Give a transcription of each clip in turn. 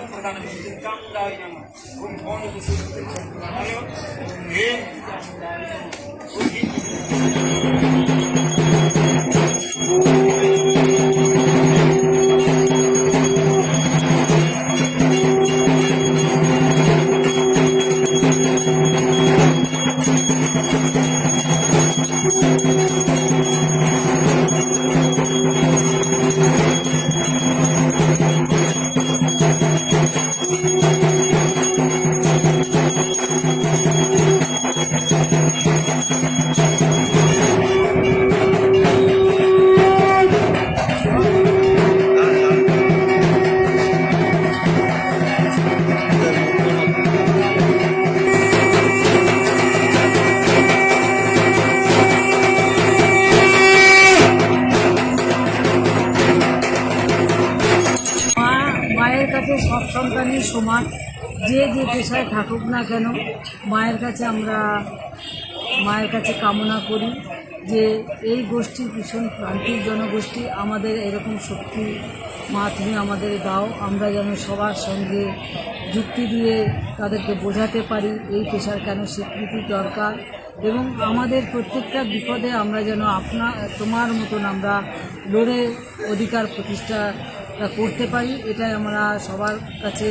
সম্প্রদানের চিন্তা উদাহরণ কোন কোন বিষয় সম্প্রদানের কাছে সব সন্তানই সমান। যে যে পেশায় থাকুক না কেন, মায়ের কাছে আমরা মায়ের কাছে কামনা করি যে এই গোষ্ঠী ভীষণ প্রান্তিক জনগোষ্ঠী, আমাদের এরকম শক্তি মা তুমি আমাদের দাও, আমরা যেন সবার সঙ্গে যুক্তি দিয়ে তাদেরকে বোঝাতে পারি এই পেশার কেন স্বীকৃতি দরকার এবং আমাদের প্রত্যেকটা বিপদে আমরা যেন আপনা, তোমার মতন আমরা লড়ে অধিকার প্রতিষ্ঠা করতে পারি, এটাই আমরা সবার কাছে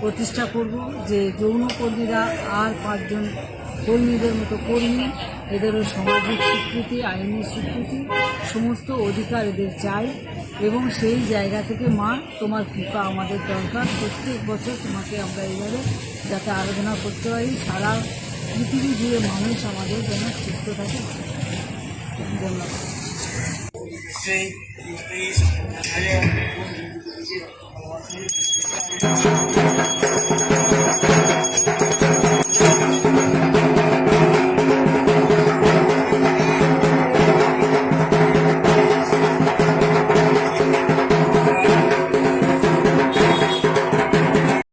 প্রতিষ্ঠা করব যে যৌনকর্মীরা আর পাঁচজন কর্মীদের মতো কর্মী, এদেরও সামাজিক স্বীকৃতি, আইনি স্বীকৃতি, সমস্ত অধিকার এদের চাই এবং সেই জায়গা থেকে, মা, তোমার কৃপা আমাদের দরকার। প্রত্যেক বছর তোমাকে আমরা এইভাবে যাতে আরাধনা করতে পারি, সারা পৃথিবী জুড়ে মানুষ আমাদের যেন সুস্থ থাকে। ধন্যবাদ। Say, please, I am